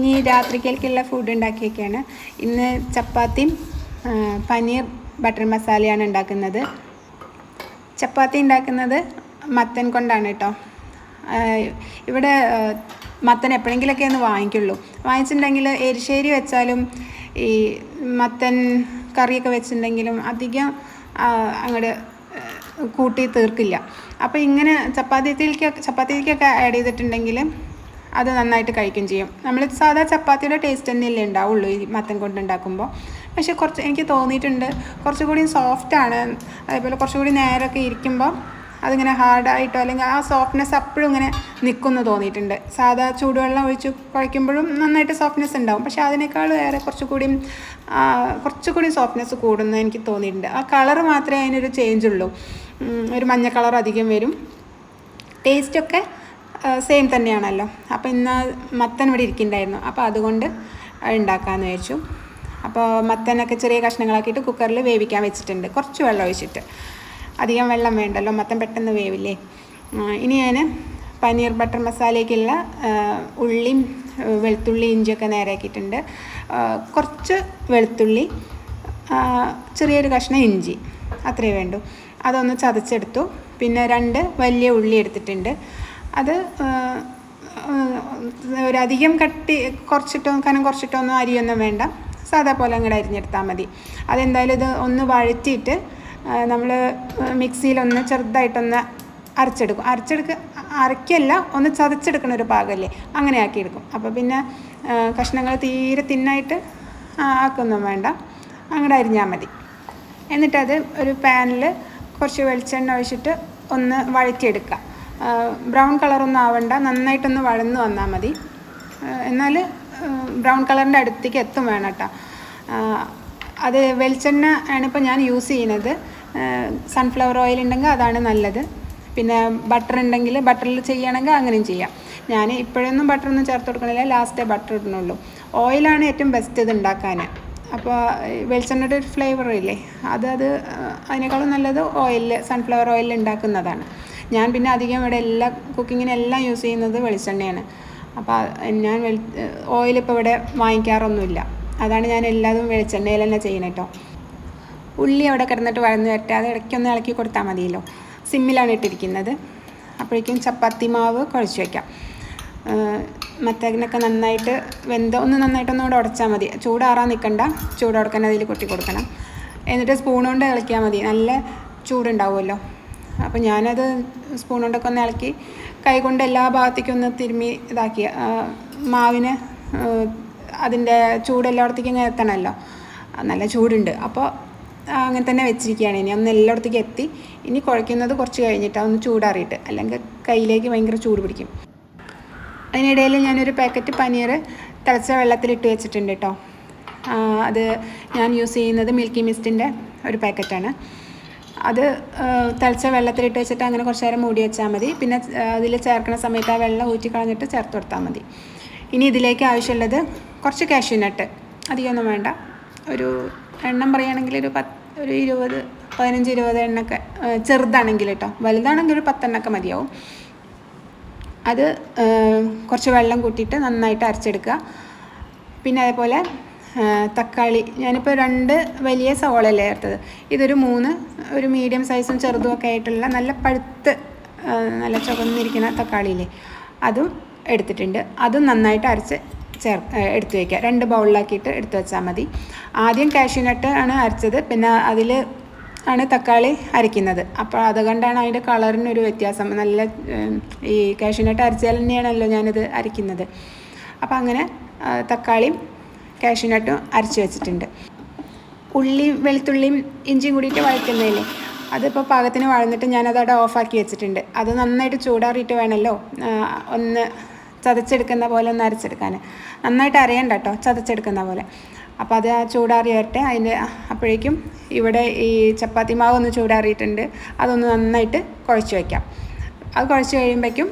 ഇനി രാത്രിക്കേക്കുള്ള ഫുഡ് ഉണ്ടാക്കിയൊക്കെയാണ് ഇന്ന് ചപ്പാത്തിയും പനീർ ബട്ടർ മസാലയാണ് ഉണ്ടാക്കുന്നത്. ചപ്പാത്തി ഉണ്ടാക്കുന്നത് മത്തൻ കൊണ്ടാണ് കേട്ടോ. ഇവിടെ മത്തൻ എപ്പോഴെങ്കിലൊക്കെ ഒന്ന് വാങ്ങിക്കുള്ളൂ. വാങ്ങിച്ചിട്ടുണ്ടെങ്കിൽ എരിശ്ശേരി വെച്ചാലും ഈ മത്തൻ കറിയൊക്കെ വെച്ചിട്ടുണ്ടെങ്കിലും അധികം അങ്ങോട്ട് കൂട്ടി തീർക്കില്ല. അപ്പോൾ ഇങ്ങനെ ചപ്പാത്തിയിലേക്ക് ചപ്പാത്തിയിലേക്കൊക്കെ ആഡ് ചെയ്തിട്ടുണ്ടെങ്കിൽ അത് നന്നായിട്ട് കഴിക്കും ചെയ്യും. നമ്മൾ സാധാ ചപ്പാത്തിയുടെ ടേസ്റ്റ് തന്നെയല്ലേ ഉണ്ടാവുള്ളൂ ഈ മത്തൻ കൊണ്ട് ഉണ്ടാക്കുമ്പോൾ പക്ഷേ കുറച്ച് എനിക്ക് തോന്നിയിട്ടുണ്ട് കുറച്ചുകൂടി സോഫ്റ്റാണ് അതേപോലെ കുറച്ചുകൂടി നേരമൊക്കെ ഇരിക്കുമ്പോൾ അതിങ്ങനെ ഹാർഡായിട്ടോ അല്ലെങ്കിൽ ആ സോഫ്റ്റ്നെസ് അപ്പോഴും ഇങ്ങനെ നിൽക്കുമെന്ന് തോന്നിയിട്ടുണ്ട്. സാധാ ചൂടുവെള്ളം ഒഴിച്ച് കുഴയ്ക്കുമ്പോഴും നന്നായിട്ട് സോഫ്റ്റ്നെസ് ഉണ്ടാവും. പക്ഷേ അതിനേക്കാൾ ഏറെ കുറച്ചുകൂടി കുറച്ചുകൂടി സോഫ്റ്റ്നെസ് കൂടുന്നു എനിക്ക് തോന്നിയിട്ടുണ്ട്. ആ കളർ മാത്രമേ അതിനൊരു ചേഞ്ച് ഉള്ളൂ. ഒരു മഞ്ഞ കളർ അധികം വരും. ടേസ്റ്റൊക്കെ സെയിം തന്നെയാണല്ലോ. അപ്പോൾ ഇന്ന് മത്തൻ ഇവിടെ ഇരിക്കുന്നുണ്ടായിരുന്നു അപ്പോൾ അതുകൊണ്ട് ഉണ്ടാക്കാമെന്ന് വിചാരിച്ചു. അപ്പോൾ മത്തനൊക്കെ ചെറിയ കഷ്ണങ്ങളാക്കിയിട്ട് കുക്കറിൽ വേവിക്കാൻ വെച്ചിട്ടുണ്ട്. കുറച്ച് വെള്ളം ഒഴിച്ചിട്ട്. അധികം വെള്ളം വേണ്ടല്ലോ. മത്തൻ പെട്ടെന്ന് വേവില്ലേ? ഇനി ഞാൻ പനീർ ബട്ടർ മസാലയ്ക്കുള്ള ഉള്ളിയും വെളുത്തുള്ളി ഇഞ്ചിയൊക്കെ നേരെയാക്കിയിട്ടുണ്ട് കുറച്ച് വെളുത്തുള്ളി ചെറിയൊരു കഷ്ണം ഇഞ്ചി. അത്രയേ വേണ്ടു. അതൊന്ന് ചതച്ചെടുത്തു. പിന്നെ രണ്ട് വലിയ ഉള്ളി എടുത്തിട്ടുണ്ട്. അത് ഒരധികം കട്ടി കുറച്ചിട്ടോ കനം കുറച്ചിട്ടോ ഒന്നും അരിയൊന്നും വേണ്ട. സാധാ പോലെ അങ്ങോട്ട് അരിഞ്ഞെടുത്താൽ മതി. അതെന്തായാലും ഇത് ഒന്ന് വഴറ്റിയിട്ട് നമ്മൾ മിക്സിയിലൊന്ന് ചെറുതായിട്ടൊന്ന് അരച്ചെടുക്കും. അരച്ചെടുക്ക അരയ്ക്കല്ല ഒന്ന് ചതച്ചെടുക്കണ ഒരു പാകമല്ലേ അങ്ങനെ ആക്കിയെടുക്കും. അപ്പോൾ പിന്നെ കഷ്ണങ്ങൾ തീരെ തിന്നായിട്ട് ആക്കൊന്നും വേണ്ട. അങ്ങോട്ട് അരിഞ്ഞാൽ മതി. എന്നിട്ടത് ഒരു പാനിൽ കുറച്ച് വെളിച്ചെണ്ണ ഒഴിച്ചിട്ട് ഒന്ന് വഴറ്റിയെടുക്കുക ബ്രൗൺ കളറൊന്നും ആവണ്ട. നന്നായിട്ടൊന്ന് വഴന്ന് വന്നാൽ മതി. എന്നാൽ ബ്രൗൺ കളറിന്റെ അടുത്തേക്ക് എത്തും വേണം കേട്ടോ അത് വെളിച്ചെണ്ണ ആണിപ്പോൾ ഞാൻ യൂസ് ചെയ്യുന്നത്. സൺഫ്ലവർ ഓയിൽ ഉണ്ടെങ്കിൽ അതാണ് നല്ലത്. പിന്നെ ബട്ടർ ഉണ്ടെങ്കിൽ ബട്ടറിൽ ചെയ്യുകയാണെങ്കിൽ അങ്ങനെയും ചെയ്യാം. ഞാൻ ഇപ്പോഴൊന്നും ബട്ടറൊന്നും ചേർത്ത് കൊടുക്കണില്ല. ലാസ്റ്റേ ബട്ടർ ഇടണുള്ളൂ ഓയിലാണ് ഏറ്റവും ബെസ്റ്റ് ഇത് ഉണ്ടാക്കാൻ അപ്പോൾ വെളിച്ചെണ്ണയുടെ ഒരു ഫ്ലേവർ ഇല്ലേ? അത് അത് അതിനേക്കാളും നല്ലത് ഓയിലിൽ സൺഫ്ലവർ ഓയിലിൽ ഉണ്ടാക്കുന്നതാണ്. ഞാൻ പിന്നെ അധികം ഇവിടെ എല്ലാ കുക്കിങ്ങിനെല്ലാം യൂസ് ചെയ്യുന്നത് വെളിച്ചെണ്ണയാണ്. അപ്പോൾ ഞാൻ വെളി ഓയിൽ ഇപ്പോൾ ഇവിടെ വാങ്ങിക്കാറൊന്നുമില്ല. അതാണ് ഞാൻ എല്ലാതും വെളിച്ചെണ്ണയിൽ തന്നെ ചെയ്യുന്നത് കേട്ടോ ഉള്ളി അവിടെ കിടന്നിട്ട് വഴന്ന് വരട്ടെ. അത് ഇടയ്ക്കൊന്ന് ഇളക്കി കൊടുത്താൽ മതിയല്ലോ. സിമ്മിലാണ് ഇട്ടിരിക്കുന്നത്. അപ്പോഴേക്കും ചപ്പാത്തി മാവ് കുഴച്ച് വയ്ക്കാം മറ്റതിനൊക്കെ നന്നായിട്ട് വെന്ത ഒന്ന് നന്നായിട്ടൊന്നും കൂടെ ഉടച്ചാൽ മതി. ചൂടാറാൻ നിൽക്കണ്ട ചൂടോടക്കാൻ അതിൽ കൊട്ടി കൊടുക്കണം. എന്നിട്ട് സ്പൂൺ കൊണ്ട് ഇളക്കിയാൽ മതി. നല്ല ചൂടുണ്ടാവുമല്ലോ. അപ്പോൾ ഞാനത് സ്പൂൺ കൊണ്ടൊക്കെ ഒന്ന് ഇളക്കി കൈ കൊണ്ട് എല്ലാ ഭാഗത്തേക്കും ഒന്ന് തിരുമ്മി ഇതാക്കി. മാവിന് അതിന്റെ ചൂട് എല്ലായിടത്തേക്കും ഇങ്ങനെ എത്തണമല്ലോ. നല്ല ചൂടുണ്ട്. അപ്പോൾ അങ്ങനെ തന്നെ വെച്ചിരിക്കുകയാണ്. ഇനി ഒന്ന് എല്ലായിടത്തേക്കും എത്തി. ഇനി കുഴയ്ക്കുന്നത് കുറച്ച് കഴിഞ്ഞിട്ടാണ് ഒന്ന് ചൂടാറിയിട്ട്. അല്ലെങ്കിൽ കയ്യിലേക്ക് ഭയങ്കര ചൂട് പിടിക്കും. അതിനിടയിൽ ഞാനൊരു പാക്കറ്റ് പനീർ തിളച്ച വെള്ളത്തിലിട്ട് വെച്ചിട്ടുണ്ട് കേട്ടോ. അത് ഞാൻ യൂസ് ചെയ്യുന്നത് മിൽക്കി മിസ്റ്റിന്റെ ഒരു പാക്കറ്റാണ്. അത് തിളച്ച വെള്ളത്തിലിട്ട് വെച്ചിട്ട് അങ്ങനെ കുറച്ച് നേരം മൂടി വെച്ചാൽ മതി. പിന്നെ അതിൽ ചേർക്കുന്ന സമയത്ത് ആ വെള്ളം ഊറ്റി കളഞ്ഞിട്ട് ചേർത്ത് കൊടുത്താൽ മതി. ഇനി ഇതിലേക്ക് ആവശ്യമുള്ളത് കുറച്ച് കാഷ്യൂ നട്ട് അധികമൊന്നും വേണ്ട. ഒരു എണ്ണം പറയുകയാണെങ്കിൽ ഒരു പത്ത് ഒരു ഇരുപത് പതിനഞ്ച് ഇരുപത് എണ്ണൊക്കെ ചെറുതാണെങ്കിൽ കേട്ടോ. വലുതാണെങ്കിൽ ഒരു പത്തെണ്ണൊക്കെ മതിയാവും. അത് കുറച്ച് വെള്ളം കൂട്ടിയിട്ട് നന്നായിട്ട് അരച്ചെടുക്കുക. പിന്നെ അതേപോലെ തക്കാളി. ഞാനിപ്പോൾ രണ്ട് വലിയ സവോളയല്ലേ ചേർത്തത്. ഇതൊരു മൂന്ന് ഒരു മീഡിയം സൈസും ചെറുതും ഒക്കെ ആയിട്ടുള്ള നല്ല പഴുത്ത് നല്ല ചുവന്നിരിക്കുന്ന തക്കാളിയില്ലേ അതും എടുത്തിട്ടുണ്ട്. അതും നന്നായിട്ട് അരച്ച് ചേർ എടുത്തു വയ്ക്കുക രണ്ട് ബൗളിലാക്കിയിട്ട് എടുത്തു വെച്ചാൽ മതി. ആദ്യം കാഷ്യൂനട്ട് ആണ് അരച്ചത്. പിന്നെ അതിൽ ആണ് തക്കാളി അരയ്ക്കുന്നത് അപ്പോൾ അതുകൊണ്ടാണ് അതിന്റെ കളറിനൊരു വ്യത്യാസം. നല്ല ഈ കാഷ്യൂനട്ട് അരച്ചാൽ തന്നെയാണല്ലോ ഞാനിത് അരയ്ക്കുന്നത് അപ്പോൾ അങ്ങനെ തക്കാളിയും കാഷ്യൂനട്ടും അരച്ച് വെച്ചിട്ടുണ്ട്. ഉള്ളി വെളുത്തുള്ളിയും ഇഞ്ചിയും കൂടിയിട്ട് വഴറ്റുന്നതില്ലേ? അതിപ്പോൾ പാകത്തിന് വഴന്നിട്ട് ഞാനത് അവിടെ ഓഫാക്കി വെച്ചിട്ടുണ്ട്. അത് നന്നായിട്ട് ചൂടാറിയിട്ട് വേണമല്ലോ ഒന്ന് ചതച്ചെടുക്കുന്ന പോലെ ഒന്ന് അരച്ചെടുക്കാൻ നന്നായിട്ട് അറിയണ്ട കേട്ടോ ചതച്ചെടുക്കുന്ന പോലെ. അപ്പോൾ അത് ആ വരട്ടെ. അതിന്റെ അപ്പോഴേക്കും ഇവിടെ ഈ ചപ്പാത്തി മാവ് ഒന്ന് ചൂടാറിയിട്ടുണ്ട്. അതൊന്ന് നന്നായിട്ട് കുഴച്ച് വയ്ക്കാം. അത് കുഴച്ച് കഴിയുമ്പോഴേക്കും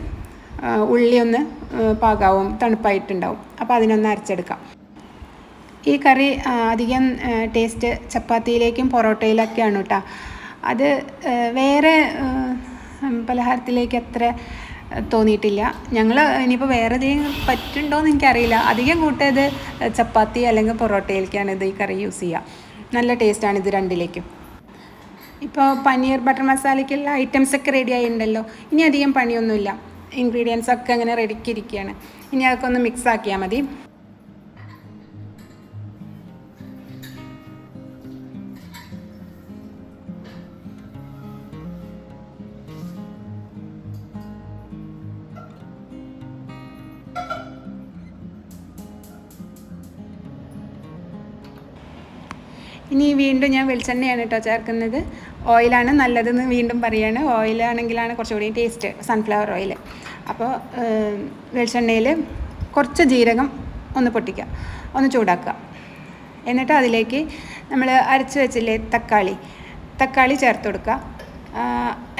ഉള്ളി ഒന്ന് പാകാവും തണുപ്പായിട്ടുണ്ടാവും. അപ്പോൾ അതിനൊന്ന് അരച്ചെടുക്കാം. ഈ കറി അധികം ടേസ്റ്റ് ചപ്പാത്തിയിലേക്കും പൊറോട്ടയിലൊക്കെയാണ് കേട്ടോ അത് വേറെ പലഹാരത്തിലേക്ക് അത്ര തോന്നിയിട്ടില്ല. ഞങ്ങൾ ഇനിയിപ്പോൾ വേറെ എന്തെങ്കിലും പറ്റുണ്ടോയെന്ന് എനിക്കറിയില്ല. അധികം കൂട്ടിയത് ചപ്പാത്തി അല്ലെങ്കിൽ പൊറോട്ടയിലേക്കാണ് ഇത് ഈ കറി യൂസ് ചെയ്യുക നല്ല ടേസ്റ്റാണ് ഇത് രണ്ടിലേക്കും. ഇപ്പോൾ പനീർ ബട്ടർ മസാലയ്ക്കുള്ള ഐറ്റംസ് ഒക്കെ റെഡി ആയിട്ടുണ്ടല്ലോ ഇനി അധികം പണിയൊന്നുമില്ല. ഇൻഗ്രീഡിയൻസ് ഒക്കെ അങ്ങനെ റെഡിക്കിരിക്കുകയാണ് ഇനി അതൊക്കെ ഒന്ന് മിക്സ് ആക്കിയാൽ മതി. ഇനി വീണ്ടും ഞാൻ വെളിച്ചെണ്ണയാണ് കേട്ടോ ചേർക്കുന്നത്. ഓയിലാണ് നല്ലതെന്ന് വീണ്ടും പറയാണ്. ഓയിലാണെങ്കിലാണ് കുറച്ചുകൂടി ടേസ്റ്റ് സൺഫ്ലവർ ഓയിൽ അപ്പോൾ വെളിച്ചെണ്ണയിൽ കുറച്ച് ജീരകം ഒന്ന് പൊട്ടിക്കുക. ഒന്ന് ചൂടാക്കുക. എന്നിട്ട് അതിലേക്ക് നമ്മൾ അരച്ച് വെച്ചില്ലേ തക്കാളി. തക്കാളി ചേർത്ത് കൊടുക്കുക.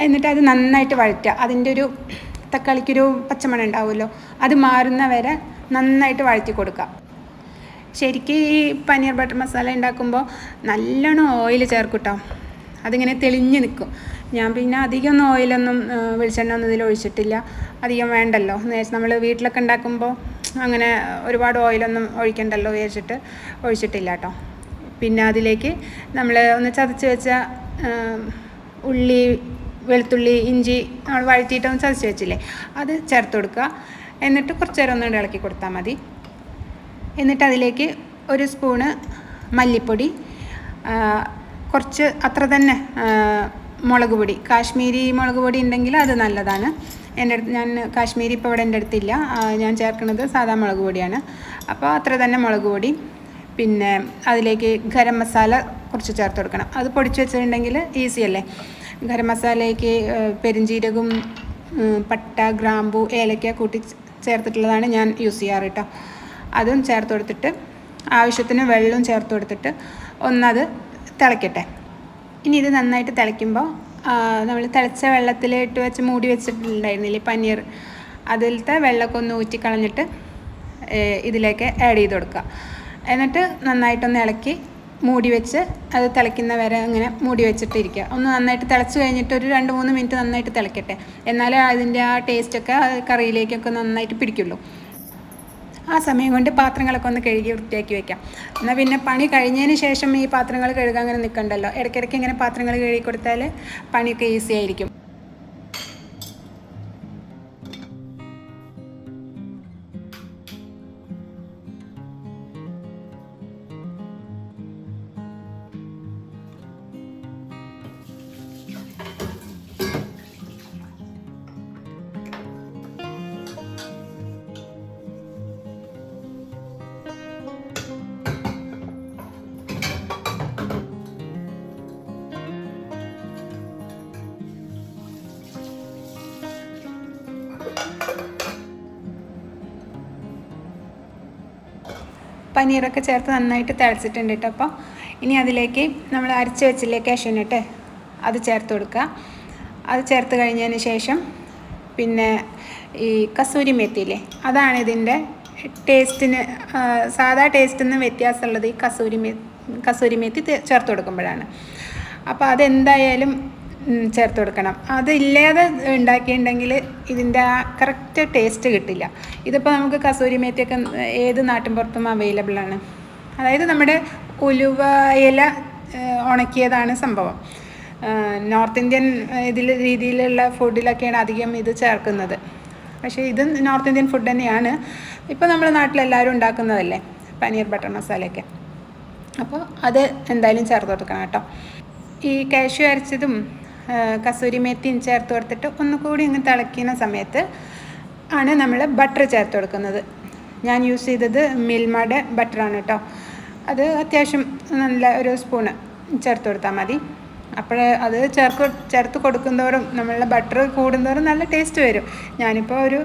എന്നിട്ട് അത് നന്നായിട്ട് വഴറ്റുക. അതിന്റെ ഒരു തക്കാളിക്കൊരു പച്ചമണം ഉണ്ടാവുമല്ലോ. അത് മാറുന്ന വരെ നന്നായിട്ട് വഴറ്റി കൊടുക്കുക. ശരിക്കും ഈ പനീർ ബട്ടർ മസാല ഉണ്ടാക്കുമ്പോൾ നല്ലോണം ഓയിൽ ചേർക്കും കേട്ടോ അതിങ്ങനെ തെളിഞ്ഞ് നിൽക്കും ഞാൻ പിന്നെ അധികമൊന്നും ഓയിലൊന്നും വെളിച്ചെണ്ണ ഒന്നും ഇതിൽ ഒഴിച്ചിട്ടില്ല. അധികം വേണ്ടല്ലോ. നമ്മൾ വീട്ടിലൊക്കെ ഉണ്ടാക്കുമ്പോൾ അങ്ങനെ ഒരുപാട് ഓയിലൊന്നും ഒഴിക്കണ്ടല്ലോ വിചാരിച്ചിട്ട് ഒഴിച്ചിട്ടില്ല കേട്ടോ പിന്നെ അതിലേക്ക് നമ്മൾ ഒന്ന് ചതച്ച് വെച്ച ഉള്ളി വെളുത്തുള്ളി ഇഞ്ചി നമ്മൾ വഴറ്റിയിട്ടൊന്ന് ചതച്ച് വെച്ചില്ലേ? അത് ചേർത്ത് കൊടുക്കുക. എന്നിട്ട് കുറച്ച് നേരം ഒന്ന് ഇളക്കി കൊടുത്താൽ മതി. എന്നിട്ട് അതിലേക്ക് ഒരു സ്പൂണ് മല്ലിപ്പൊടി കുറച്ച് അത്ര തന്നെ മുളക് പൊടി. കാശ്മീരി മുളക് പൊടി ഉണ്ടെങ്കിൽ അത് നല്ലതാണ്. എന്റെ അടുത്ത് ഞാൻ കാശ്മീരി ഇപ്പോൾ ഇവിടെ എന്റെ അടുത്തില്ല. ഞാൻ ചേർക്കുന്നത് സാധാ മുളക് പൊടിയാണ്. അപ്പോൾ അത്ര തന്നെ മുളക് പൊടി. പിന്നെ അതിലേക്ക് ഗരം മസാല കുറച്ച് ചേർത്ത് കൊടുക്കണം. അത് പൊടിച്ച് വെച്ചിട്ടുണ്ടെങ്കിൽ ഈസി അല്ലേ? ഗരം മസാലയ്ക്ക് ആ, പട്ട ഗ്രാമ്പു ഏലക്ക കൂട്ടി ചേർത്തിട്ടുള്ളതാണ് ഞാൻ യൂസ് ചെയ്യാറ് കേട്ടോ. അതും ചേർത്ത് കൊടുത്തിട്ട് ആവശ്യത്തിന് വെള്ളവും ചേർത്ത് കൊടുത്തിട്ട് ഒന്നത് തിളയ്ക്കട്ടെ ഇനി ഇത് നന്നായിട്ട് തിളയ്ക്കുമ്പോൾ നമ്മൾ തിളച്ച വെള്ളത്തിലിട്ട് വെച്ച് മൂടി വെച്ചിട്ടുണ്ടായിരുന്നില്ലേ പനീർ അതിലത്തെ വെള്ളമൊക്കെ ഒന്ന് ഊറ്റിക്കളഞ്ഞിട്ട് ഇതിലേക്ക് ആഡ് ചെയ്ത് കൊടുക്കുക. എന്നിട്ട് നന്നായിട്ടൊന്ന് ഇളക്കി മൂടി വെച്ച് അത് തിളയ്ക്കുന്ന വരെ അങ്ങനെ മൂടി വെച്ചിട്ടിരിക്കുക. ഒന്ന് നന്നായിട്ട് തിളച്ച് കഴിഞ്ഞിട്ട് ഒരു രണ്ട് മൂന്ന് മിനിറ്റ് നന്നായിട്ട് തിളയ്ക്കട്ടെ എന്നാലേ അതിന്റെ ആ ടേസ്റ്റൊക്കെ കറിയിലേക്കൊക്കെ നന്നായിട്ട് പിടിക്കുള്ളൂ. ആ സമയം കൊണ്ട് പാത്രങ്ങളൊക്കെ ഒന്ന് കഴുകി വൃത്തിയാക്കി വെക്കാം. എന്നാൽ പിന്നെ പണി കഴിഞ്ഞതിന് ശേഷം ഈ പാത്രങ്ങൾ കഴുകാൻ അങ്ങനെ നിൽക്കണ്ടല്ലോ ഇടയ്ക്കിടയ്ക്ക് ഇങ്ങനെ പാത്രങ്ങൾ കഴുകി കൊടുത്താൽ പണിയൊക്കെ ഈസി ആയിരിക്കും. പനീറൊക്കെ ചേർത്ത് നന്നായിട്ട് തിളച്ചിട്ടുണ്ട് കേട്ടോ അപ്പോൾ ഇനി അതിലേക്ക് നമ്മൾ അരച്ച് വെച്ചില്ലേ കാഷ്യൂനട്ട് അത് ചേർത്ത് കൊടുക്കുക. അത് ചേർത്ത് കഴിഞ്ഞതിന് ശേഷം പിന്നെ ഈ കസൂരി മെത്തിയില്ലേ അതാണ് ഇതിന്റെ ടേസ്റ്റിന് സാധാ ടേസ്റ്റിൽ നിന്ന് വ്യത്യാസമുള്ളത് ഈ കസൂരി മെ കസൂരി മെത്തി ചേർത്ത് കൊടുക്കുമ്പോഴാണ്. അപ്പോൾ അതെന്തായാലും ചേർത്ത് കൊടുക്കണം. അതില്ലാതെ ഉണ്ടാക്കിയിട്ടുണ്ടെങ്കിൽ ഇതിന്റെ ആ കറക്റ്റ് ടേസ്റ്റ് കിട്ടില്ല. ഇതിപ്പോൾ നമുക്ക് കസൂരി മേത്തിയൊക്കെ ഏത് നാട്ടിൻ പുറത്തും അവൈലബിൾ ആണ്. അതായത് നമ്മുടെ ഉലുവ ഇല ഉണക്കിയതാണ് സംഭവം. നോർത്ത് ഇന്ത്യൻ ഇതിൽ രീതിയിലുള്ള ഫുഡിലൊക്കെയാണ് അധികം ഇത് ചേർക്കുന്നത്. പക്ഷേ ഇത് നോർത്ത് ഇന്ത്യൻ ഫുഡ് തന്നെയാണ്. ഇപ്പോൾ നമ്മുടെ നാട്ടിലെല്ലാവരും ഉണ്ടാക്കുന്നതല്ലേ? പനീർ ബട്ടർ മസാലയൊക്കെ. അപ്പോൾ അത് എന്തായാലും ചേർത്ത് കൊടുക്കണം കേട്ടോ. ഈ കാഷ്യൂ അരച്ചതും കസൂരി മേത്തിയും ചേർത്ത് കൊടുത്തിട്ട് ഒന്നുകൂടി ഇങ്ങ് തിളയ്ക്കുന്ന സമയത്ത് ആണ് നമ്മൾ ബട്ടർ ചേർത്ത് കൊടുക്കുന്നത്. ഞാൻ യൂസ് ചെയ്തത് മിൽമയുടെ ബട്ടറാണ് കേട്ടോ അത് അത്യാവശ്യം നല്ല ഒരു സ്പൂണ് ചേർത്ത് കൊടുത്താൽ മതി. അപ്പോൾ അത് ചേർക്ക് ചേർത്ത് കൊടുക്കുന്നതോറും നമ്മളുടെ ബട്ടർ കൂടുന്നതോറും നല്ല ടേസ്റ്റ് വരും. ഞാനിപ്പോൾ ഒരു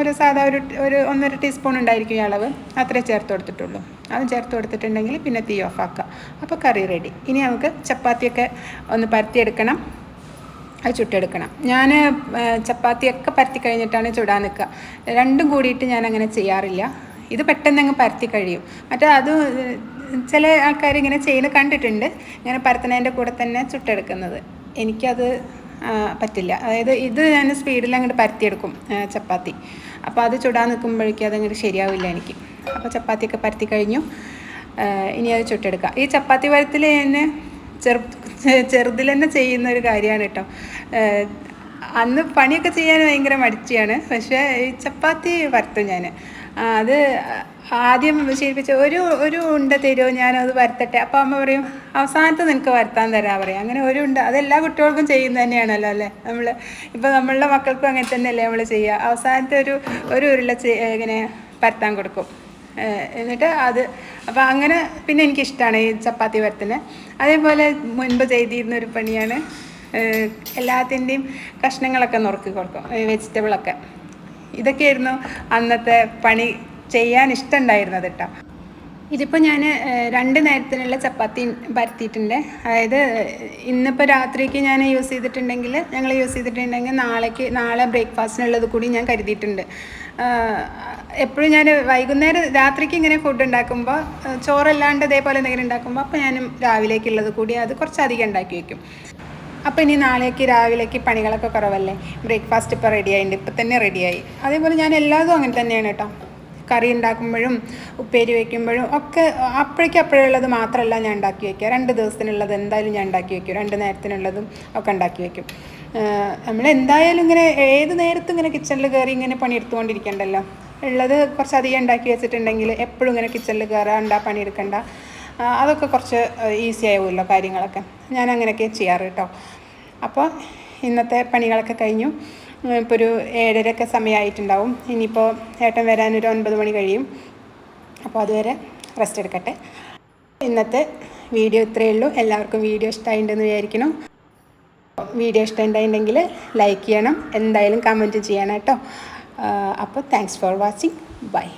ഒരു സാധാ ഒരു ഒരു ഒന്നര ടീസ്പൂൺ ഉണ്ടായിരിക്കും ഈ അളവ്. അത്രേ ചേർത്ത് കൊടുത്തിട്ടുള്ളൂ. അത് ചേർത്ത് കൊടുത്തിട്ടുണ്ടെങ്കിൽ പിന്നെ തീ ഓഫ് ആക്കുക. അപ്പോൾ കറി റെഡി ഇനി നമുക്ക് ചപ്പാത്തിയൊക്കെ ഒന്ന് പരത്തിയെടുക്കണം. അത് ചുട്ടെടുക്കണം. ഞാൻ ചപ്പാത്തിയൊക്കെ പരത്തി കഴിഞ്ഞിട്ടാണ് ചുടാൻ നിൽക്കുക. രണ്ടും കൂടിയിട്ട് ഞാൻ അങ്ങനെ ചെയ്യാറില്ല. ഇത് പെട്ടെന്ന് അങ്ങ് പരത്തി കഴിയും. മറ്റേ അത് ചില ആൾക്കാർ ഇങ്ങനെ ചെയ്യുന്നത് കണ്ടിട്ടുണ്ട്. ഇങ്ങനെ പരത്തുന്നതിന്റെ കൂടെ തന്നെ ചുട്ടെടുക്കുന്നത്. എനിക്കത് പറ്റില്ല. അതായത് ഇത് ഞാൻ സ്പീഡിൽ അങ്ങോട്ട് പരത്തിയെടുക്കും ചപ്പാത്തി. അപ്പോൾ അത് ചുടാൻ നിൽക്കുമ്പോഴേക്കും അതങ്ങോട്ട് ശരിയാവില്ല എനിക്ക്. അപ്പോൾ ചപ്പാത്തിയൊക്കെ പരത്തി കഴിഞ്ഞു. ഇനി അത് ചുട്ടെടുക്കാം. ഈ ചപ്പാത്തി പരത്തിൽ തന്നെ ചെറു ചെറുതിൽ തന്നെ ചെയ്യുന്ന ഒരു കാര്യമാണ് കേട്ടോ. അന്ന് പണിയൊക്കെ ചെയ്യാൻ ഭയങ്കര മടിച്ചിയാണ്. പക്ഷേ ഈ ചപ്പാത്തി പരത്തും ഞാൻ അത് ആദ്യം ശീലിപ്പിച്ച ഒരു ഒരു ഉണ്ട തരുമോ ഞാനത് വരത്തട്ടെ. അപ്പോൾ അമ്മ പറയും അവസാനത്ത് നിനക്ക് വരുത്താൻ തരാം പറയും. അങ്ങനെ ഒരു ഉണ്ട അതെല്ലാ കുട്ടികൾക്കും ചെയ്യുന്ന തന്നെയാണല്ലോ അല്ലേ? നമ്മൾ ഇപ്പോൾ നമ്മളുടെ മക്കൾക്കും അങ്ങനെ തന്നെയല്ലേ നമ്മൾ ചെയ്യുക. അവസാനത്തെ ഒരു ഒരു ഉരുള ഇങ്ങനെ പരത്താൻ കൊടുക്കും. എന്നിട്ട് അത് അപ്പോൾ അങ്ങനെ പിന്നെ എനിക്കിഷ്ടമാണ് ഈ ചപ്പാത്തി പരത്തുന്നത് അതേപോലെ മുൻപ് ചെയ്തിരുന്ന ഒരു പണിയാണ് എല്ലാത്തിന്റെയും കഷ്ണങ്ങളൊക്കെ നുറുക്കി കൊടുക്കും വെജിറ്റബിളൊക്കെ. ഇതൊക്കെയായിരുന്നു അന്നത്തെ പണി ചെയ്യാൻ ഇഷ്ടമുണ്ടായിരുന്നത് കേട്ടോ ഇതിപ്പോൾ ഞാൻ രണ്ട് നേരത്തിനുള്ള ചപ്പാത്തി പരത്തിയിട്ടുണ്ട്. അതായത് ഇന്നിപ്പോൾ രാത്രിക്ക് ഞാൻ യൂസ് ചെയ്തിട്ടുണ്ടെങ്കിൽ ഞങ്ങൾ യൂസ് ചെയ്തിട്ടുണ്ടെങ്കിൽ നാളേക്ക് നാളെ ബ്രേക്ക്ഫാസ്റ്റിനുള്ളത് കൂടി ഞാൻ കരുതിയിട്ടുണ്ട്. എപ്പോഴും ഞാൻ വൈകുന്നേരം രാത്രിക്ക് ഇങ്ങനെ ഫുഡ് ഉണ്ടാക്കുമ്പോൾ ചോറല്ലാണ്ട് ഇതേപോലെ എന്തെങ്കിലും ഉണ്ടാക്കുമ്പോൾ അപ്പോൾ ഞാൻ രാവിലേക്കുള്ളത് കൂടി അത് കുറച്ചധികം ഉണ്ടാക്കി വയ്ക്കും അപ്പോൾ ഇനി നാളേക്ക് രാവിലേക്ക് പണികളൊക്കെ കുറവല്ലേ? ബ്രേക്ക്ഫാസ്റ്റ് ഇപ്പോൾ റെഡി ആയിട്ടുണ്ട് ഇപ്പം തന്നെ റെഡിയായി അതേപോലെ ഞാൻ എല്ലാതും അങ്ങനെ തന്നെയാണ് കേട്ടോ കറി ഉണ്ടാക്കുമ്പോഴും ഉപ്പേരി വയ്ക്കുമ്പോഴും ഒക്കെ അപ്പോഴേക്കും അപ്പോഴുള്ളത് മാത്രമല്ല ഞാൻ ഉണ്ടാക്കി വയ്ക്കുക. രണ്ട് ദിവസത്തിനുള്ളത് എന്തായാലും ഞാൻ ഉണ്ടാക്കി വയ്ക്കും. രണ്ട് നേരത്തിനുള്ളതും ഒക്കെ ഉണ്ടാക്കി വയ്ക്കും. നമ്മൾ എന്തായാലും ഇങ്ങനെ ഏത് നേരത്തും ഇങ്ങനെ കിച്ചണിൽ കയറി ഇങ്ങനെ പണിയെടുത്തുകൊണ്ടിരിക്കണ്ടല്ലോ. ഉള്ളത് കുറച്ചധികം ഉണ്ടാക്കി വെച്ചിട്ടുണ്ടെങ്കിൽ എപ്പോഴും ഇങ്ങനെ കിച്ചണിൽ കയറാണ്ട പണിയെടുക്കണ്ട. അതൊക്കെ കുറച്ച് ഈസി ആവുമല്ലോ കാര്യങ്ങളൊക്കെ. ഞാൻ അങ്ങനെയൊക്കെ ചെയ്യാറ് കേട്ടോ. അപ്പോൾ ഇന്നത്തെ പണികളൊക്കെ കഴിഞ്ഞു. ഇപ്പോൾ ഒരു ഏഴരയൊക്കെ സമയമായിട്ടുണ്ടാവും ഇനിയിപ്പോൾ ഏട്ടൻ വരാനൊരു ഒൻപത് മണി കഴിയും. അപ്പോൾ അതുവരെ റെസ്റ്റ് എടുക്കട്ടെ. ഇന്നത്തെ വീഡിയോ ഇത്രയേ ഉള്ളൂ. എല്ലാവർക്കും വീഡിയോ ഇഷ്ടമായിട്ടുണ്ടെന്ന് വിചാരിക്കണം വീഡിയോ ഇഷ്ടമുണ്ടായിട്ടുണ്ടെങ്കിൽ ലൈക്ക് ചെയ്യണം. എന്തായാലും കമന്റ് ചെയ്യണം കേട്ടോ. അപ്പോൾ താങ്ക്സ് ഫോർ വാച്ചിങ് ബൈ